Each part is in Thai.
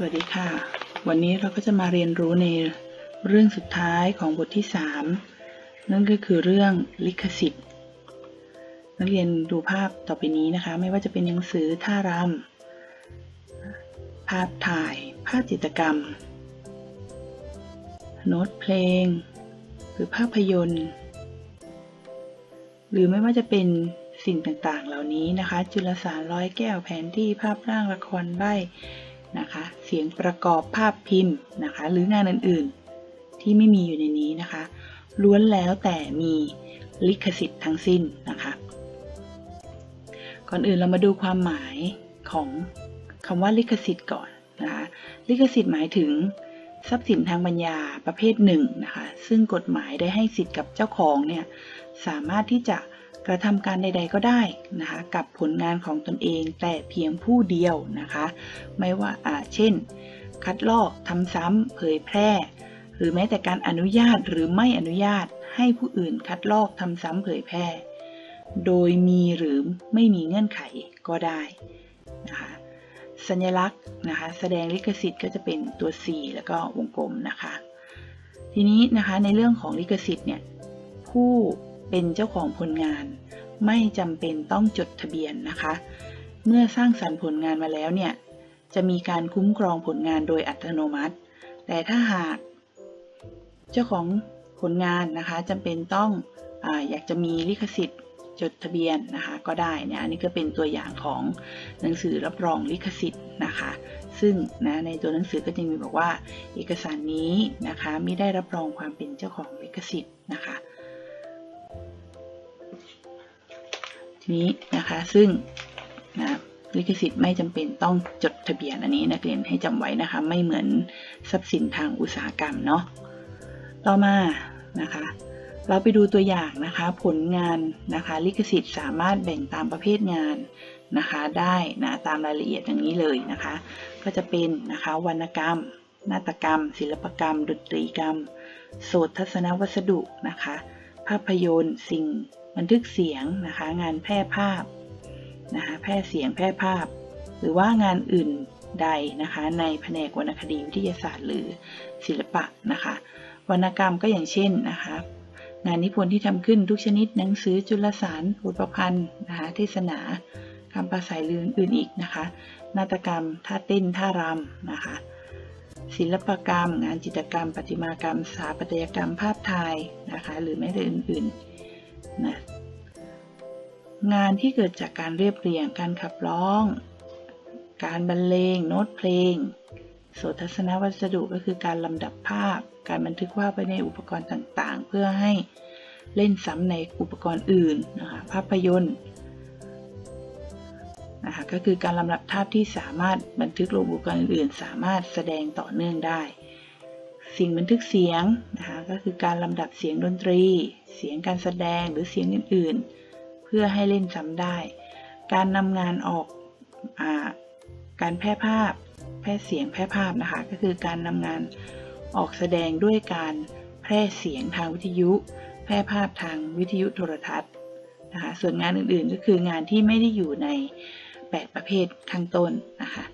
สวัสดีค่ะ วันนี้เราก็จะมาเรียนรู้ในเรื่องสุดท้ายของบทที่ 3 นั่นก็คือเรื่องลิขสิทธิ์ นักเรียนดูภาพต่อไปนี้นะคะ ไม่ว่าจะเป็นหนังสือท่ารำภาพถ่าย ภาพจิตรกรรม โน้ตเพลง หรือภาพยนตร์ หรือไม่ว่าจะเป็นสิ่งต่างๆ เหล่านี้นะคะ จุลสารร้อยแก้วแผนที่ภาพร่างละครใบ นะคะ เสียงประกอบภาพพิมพ์นะคะ หรืองานอื่นๆ ที่ไม่มีอยู่ในนี้นะคะ ล้วนแล้วแต่มีลิขสิทธิ์ทั้งสิ้นนะคะ ก่อนอื่นเรามาดูความหมายของคำว่าลิขสิทธิ์ก่อนนะคะลิขสิทธิ์หมายถึงทรัพย์สินทางปัญญาประเภทหนึ่งนะคะ ซึ่งกฎหมายได้ให้สิทธิ์กับเจ้าของเนี่ยสามารถที่จะ กระทำการใด ๆ ก็ได้นะคะกับผลงานของตนเองแต่เพียงผู้เดียวนะคะ ไม่ว่าอ่าเช่น คัดลอกทำซ้ำเผยแพร่ หรือแม้แต่การอนุญาตหรือไม่อนุญาตให้ผู้อื่นคัดลอกทำซ้ำเผยแพร่ โดยมีหรือไม่มีเงื่อนไขก็ได้นะคะสัญลักษณ์นะคะแสดงลิขสิทธิ์ก็จะเป็นตัว C แล้วก็วงกลมนะคะ ทีนี้นะคะในเรื่องของลิขสิทธิ์เนี่ยผู้เป็นเจ้าของผลงาน ไม่จำเป็นต้องจดทะเบียนนะคะ เมื่อสร้างสรรค์ผลงานมาแล้วเนี่ย จะมีการคุ้มครองผลงานโดยอัตโนมัติ แต่ถ้าหาก เจ้าของผลงานนะคะจำเป็นต้องออยากจะมีลิขสิทธิ์จดทะเบียนนะคะก็ได้เนี่ยอันนี้ก็เป็นตัวอย่างของหนังสือรับรองลิขสิทธิ์นะคะ ซึ่งนะในตัวหนังสือก็จะมีบอกว่า เอกสารนี้นะคะไม่ได้รับรองความเป็นเจ้าของลิขสิทธิ์นะคะ นี้นะคะซึ่งนะลิขสิทธิ์ไม่จำเป็นต้องจดทะเบียนอันนี้นักเรียนให้จำไว้นะคะ ไม่เหมือนทรัพย์สินทางอุตสาหกรรมเนาะต่อมานะคะ เราไปดูตัวอย่างนะคะ ผลงานนะคะ ลิขสิทธิ์สามารถแบ่งตามประเภทงานนะคะ ได้นะตามรายละเอียดอย่างนี้เลยนะคะ ก็จะเป็นนะคะวรรณกรรม นาฏกรรม ศิลปกรรม ดนตรีกรรมโสตทัศนวัสดุนะคะ ภาพยนตร์ สิ่ง บันทึกเสียงนะคะ งานแพร่ภาพนะคะ แพร่เสียงแพร่ภาพ หรือว่างานอื่นใดนะคะ ในแผนกวรรณคดีวิทยาศาสตร์ หรือศิลปะนะคะ วรรณกรรมก็อย่างเช่นนะคะ งานนิพนธ์ที่ทำขึ้นทุกชนิดหนังสือจุลสารบทประพันธ์นะคะเทศนาคำภาษาหรืออื่นอีกนะคะ นาฏกรรมท่าเต้นท่ารำนะคะ ศิลปกรรม งานจิตรกรรม ประติมากรรมสถาปัตยกรรมภาพถ่ายนะคะ หรือแม้แต่อื่นๆ นะงานที่เกิดจากการเรียบเรียง การขับร้อง การบรรเลง โน้ตเพลง โสตทัศนวัสดุก็คือการลำดับภาพ การบันทึกภาพไว้ในอุปกรณ์ต่าง ๆ เพื่อให้เล่นซ้ำในอุปกรณ์อื่นนะคะภาพยนตร์นะคะก็คือการลำดับภาพที่สามารถบันทึกลงอุปกรณ์อื่น สามารถแสดงต่อเนื่องได้ สิ่งบันทึกเสียงนะคะ ก็คือการลำดับเสียงดนตรี เสียงการแสดงหรือเสียงอื่นๆ เพื่อให้เล่นซ้ำได้ การนำงานออกอการแพร่ภาพ แพร่เสียงแพร่ภาพนะคะ ก็คือการนำงานออกแสดงด้วยการแพร่เสียงทางวิทยุ แพร่ภาพทางวิทยุโทรทัศน์นะคะ ส่วนงานอื่นๆ ก็คืองานที่ไม่ได้อยู่ในแปดประเภทข้างต้นนะคะ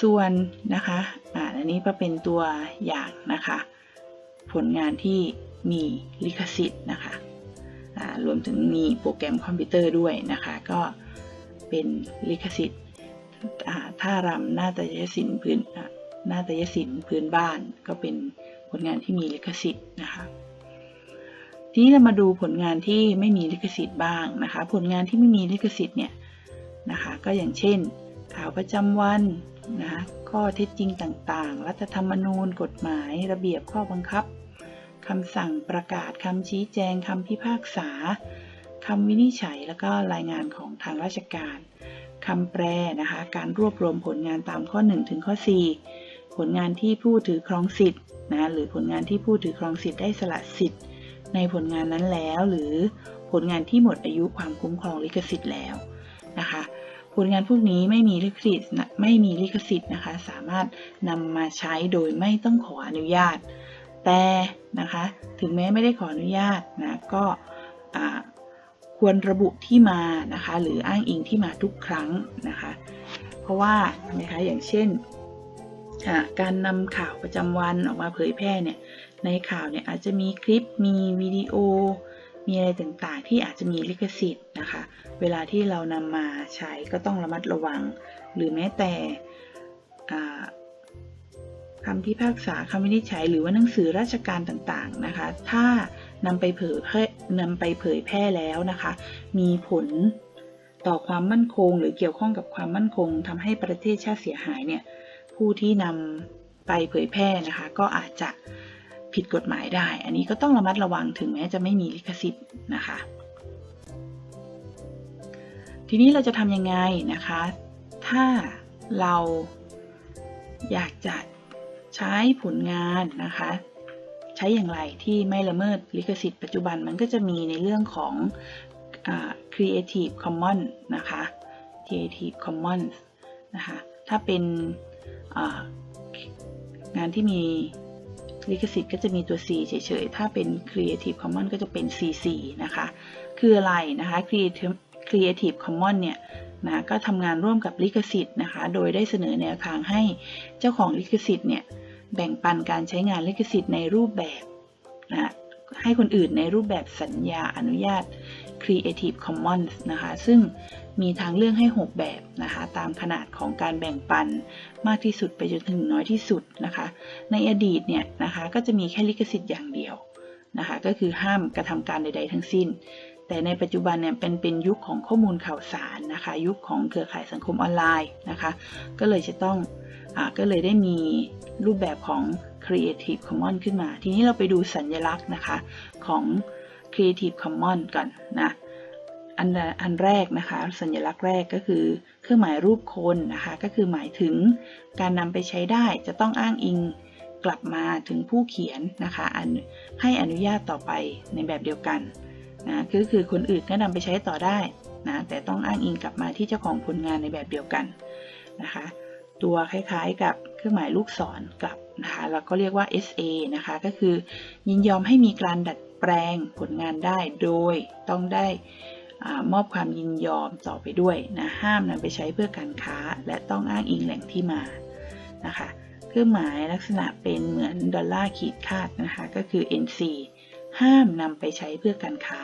ส่วนนะคะอันนี้ก็เป็นตัวอย่างนะคะ ผลงานที่มีลิขสิทธิ์นะคะรวมถึงมีโปรแกรมคอมพิวเตอร์ด้วยนะคะ ก็เป็นลิขสิทธิ์ท่ารำนาฏยศิลป์พื้นนาฏยศิลป์พื้นบ้าน ก็เป็นผลงานที่มีลิขสิทธิ์นะคะทีนี้เรามาดูผลงานที่ไม่มีลิขสิทธิ์บ้างนะคะ ผลงานที่ไม่มีลิขสิทธิ์เนี่ยนะคะ ก็อย่างเช่นข่าวประจำวัน นะข้อเท็จจริงต่างๆ รัฐธรรมนูญ กฎหมาย ระเบียบข้อบังคับคำสั่งประกาศคำชี้แจงคำพิพากษาคำวินิจฉัยแล้วก็รายงานของทางราชการคำแปลนะคะการรวบรวมผลงานตามข้อ 1 ถึงข้อ 4 ผลงานที่ผู้ถือครองสิทธิ์นะหรือผลงานที่ผู้ถือครองสิทธิ์ได้สละสิทธิ์ ในผลงานนั้นแล้ว หรือผลงานที่หมดอายุความคุ้มครองลิขสิทธิ์แล้วนะคะผลงานพวกนี้ไม่มีลิขสิทธิ์ ไม่มีลิขสิทธิ์นะคะ สามารถนำมาใช้โดยไม่ต้องขออนุญาต แต่นะคะ ถึงแม้ไม่ได้ขออนุญาตนะก็ควรระบุที่มานะคะ หรืออ้างอิงที่มาทุกครั้งนะคะ เพราะว่านะคะอย่างเช่นการนำข่าวประจำวันออกมาเผยแพร่เนี่ยในข่าวเนี่ยอาจจะมีคลิปมีวิดีโอ มีอะไรต่างๆ ที่อาจจะมีลิขสิทธิ์นะคะ เวลาที่เรานำมาใช้ก็ต้องระมัดระวัง หรือแม้แต่คำพิพากษาคำวินิจฉัย หรือว่าหนังสือราชการต่างๆนะคะ ถ้านำไปเผยแพร่นำไปเผยแพร่แล้วนะคะ มีผลต่อความมั่นคง หรือเกี่ยวข้องกับความมั่นคงทำให้ประเทศชาติเสียหายเนี่ยผู้ที่นำไปเผยแพร่นะคะ ก็อาจจะ ผิดกฎหมายได้ อันนี้ก็ต้องระมัดระวังถึงแม้จะไม่มีลิขสิทธิ์นะคะ ทีนี้เราจะทำยังไงนะคะ ถ้าเราอยากจะใช้ผลงานนะคะ ใช้อย่างไรที่ไม่ละเมิดลิขสิทธิ์ปัจจุบันมันก็จะมีในเรื่องของ Creative Commons นะคะ Creative Commons นะคะ ถ้าเป็นงานที่มี ลิขสิทธิ์ก็จะมีตัว C เฉยๆ ถ้าเป็น Creative Commons ก็จะเป็น CC นะคะ คืออะไรนะคะ Creative Creative Commons เนี่ยนะก็ทำงานร่วมกับลิขสิทธิ์นะคะ โดยได้เสนอแนวทางให้เจ้าของลิขสิทธิ์เนี่ยแบ่งปันการใช้งานลิขสิทธิ์ในรูปแบบนะให้คนอื่นในรูปแบบสัญญาอนุญาต Creative Commons นะคะ ซึ่งมีทางเลือกให้ 6 แบบนะคะ ตามขนาดของการแบ่งปันมากที่สุดไปจนถึงน้อยที่สุดนะคะ ในอดีตเนี่ยนะคะก็จะมีแค่ลิขสิทธิ์อย่างเดียวนะคะ ก็คือห้ามกระทำการใด ๆ ทั้งสิ้น แต่ในปัจจุบันเนี่ยเป็นเป็นยุคของข้อมูลข่าวสารนะคะ ยุคของเครือข่ายสังคมออนไลน์นะคะ ก็เลยจะต้องอก็เลยได้มีรูปแบบของ Creative Commons ขึ้นมา ทีนี้เราไปดูสัญลักษณ์นะคะของ Creative Commons ก่อนนะอันอันแรกนะคะ สัญลักษณ์แรกก็คือ เครื่องหมายรูปคนนะคะ ก็คือหมายถึงการนำไปใช้ได้จะต้องอ้างอิงกลับมาถึงผู้เขียนนะคะให้อนุญาตต่อไปในแบบเดียวกันนะคือคือคนอื่นก็นำไปใช้ต่อได้นะแต่ต้องอ้างอิงกลับมาที่เจ้าของผลงานในแบบเดียวกันนะคะ ตัวคล้ายๆกับเครื่องหมายลูกศรกลับนะคะเราก็เรียกว่า SA นะคะ ก็คือยินยอมให้มีการดัด แปลงผลงานได้โดยต้องได้มอบความยินยอมต่อไปด้วยนะห้ามนำไปใช้เพื่อการค้า และต้องอ้างอิงแหล่งที่มานะคะเครื่องหมายลักษณะเป็นเหมือนดอลลาร์ขีดคาดนะคะก็คือ NC ห้ามนำไปใช้เพื่อการค้า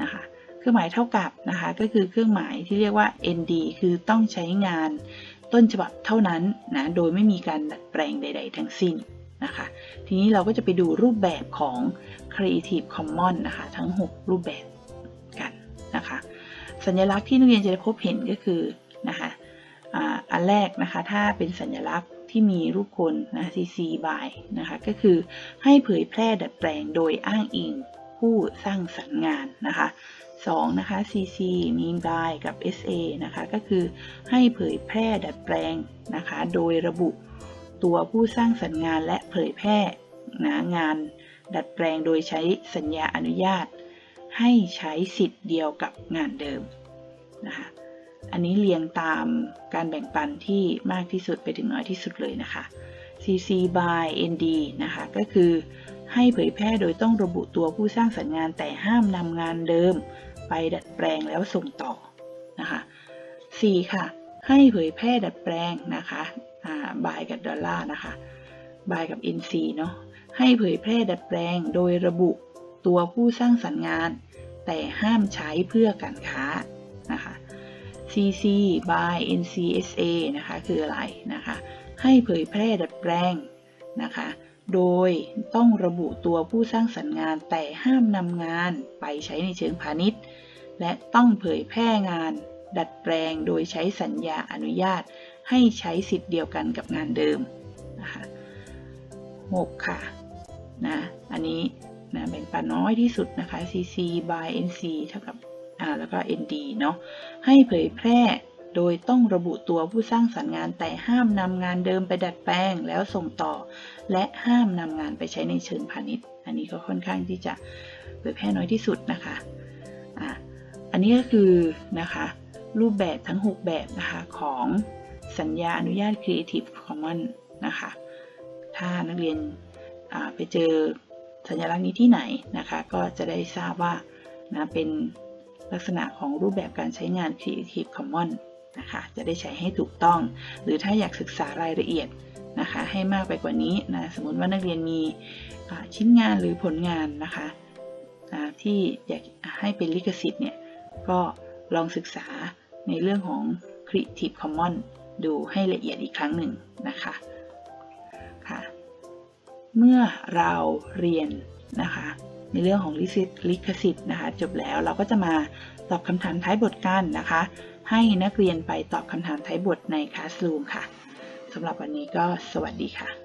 นะคะเครื่องหมายเท่ากับนะคะก็คือเครื่องหมายที่เรียกว่า ND คือต้องใช้งานต้นฉบับเท่านั้นนะโดยไม่มีการดัดแปลงใด ๆ ทั้งสิ้น นะคะ ทีนี้เราก็จะไปดูรูปแบบของ Creative Commons นะคะ ทั้ง 6 รูปแบบกันนะคะ สัญลักษณ์ที่นักเรียนจะพบเห็นก็คือนะคะอันแรกนะคะ ถ้าเป็นสัญลักษณ์ที่มีรูปคนนะ CC by นะคะ ก็คือให้เผยแพร่ดัดแปลงโดยอ้างอิงผู้สร้างสรรค์งานนะคะ2นะคะ CC mean by กับ SA นะคะ ก็คือให้เผยแพร่ดัดแปลงนะคะ โดยระบุ ตัวผู้สร้างสรรค์งานและเผยแพร่นะงาน ดัดแปลงโดยใช้สัญญาอนุญาต ให้ใช้สิทธิ์เดียวกับงานเดิมนะคะอันนี้เรียงตามการแบ่งปันที่มากที่สุดไปถึงน้อยที่สุดเลยนะคะ CC by ND นะคะ ก็คือให้เผยแพร่โดยต้องระบุตัวผู้สร้างสรรค์งานแต่ห้ามนำงานเดิม ไปดัดแปลงแล้วส่งต่อนะคะ 4. ค่ะ ให้เผยแพร่ดัดแปลงนะคะ บายกับดอลลาร์นะคะบายกับ NC เนาะให้เผยแพร่ดัดแปลงโดยระบุตัวผู้สร้างสรรค์งาน แต่ห้ามใช้เพื่อการค้านะคะ CC by NCSA นะคะคืออะไรนะคะ ให้เผยแพร่ดัดแปลงนะคะ โดยต้องระบุตัวผู้สร้างสรรค์งาน แต่ห้ามนำงานไปใช้ในเชิงพาณิชย์ และต้องเผยแพร่งานดัดแปลงโดยใช้สัญญาอนุญาต ให้ใช้สิทธิ์เดียวกันกับงานเดิมนะคะ6ค่ะนะอันนี้นะแบ่งปันน้อยที่สุดนะคะ CC by NC เท่ากับอ่าแล้วก็ ND เนาะให้เผยแพร่โดยต้องระบุตัวผู้สร้างสรรค์งานแต่ห้ามนำงานเดิมไปดัดแปลงแล้วส่งต่อ และห้ามนำงานไปใช้ในเชิงพาณิชย์ อันนี้ก็ค่อนข้างที่จะเผยแพร่น้อยที่สุดนะคะอะอันนี้ก็คือนะคะรูปแบบทั้ง 6 แบบนะคะของ สัญญาอนุญาต Creative Commons นะคะ ถ้านักเรียนไปเจอสัญลักษณ์นี้ที่ไหนนะคะ ก็จะได้ทราบว่านะเป็นลักษณะของรูปแบบการใช้งาน Creative Commons นะคะ จะได้ใช้ให้ถูกต้อง หรือถ้าอยากศึกษารายละเอียดนะคะ ให้มากไปกว่านี้นะ สมมติว่านักเรียนมีชิ้นงานหรือผลงานนะคะที่อยากให้เป็นลิขสิทธิ์เนี่ย ก็ลองศึกษาในเรื่องของ Creative Commons ดูให้ละเอียดอีกครั้งหนึ่งนะคะค่ะเมื่อเราเรียนนะคะในเรื่องของลิขสิทธิ์นะคะจบแล้วเราก็จะมาตอบคำถามท้ายบทกันนะคะ ให้นักเรียนไปตอบคำถามท้ายบทในคลาสรูมค่ะสำหรับวันนี้ก็สวัสดีค่ะ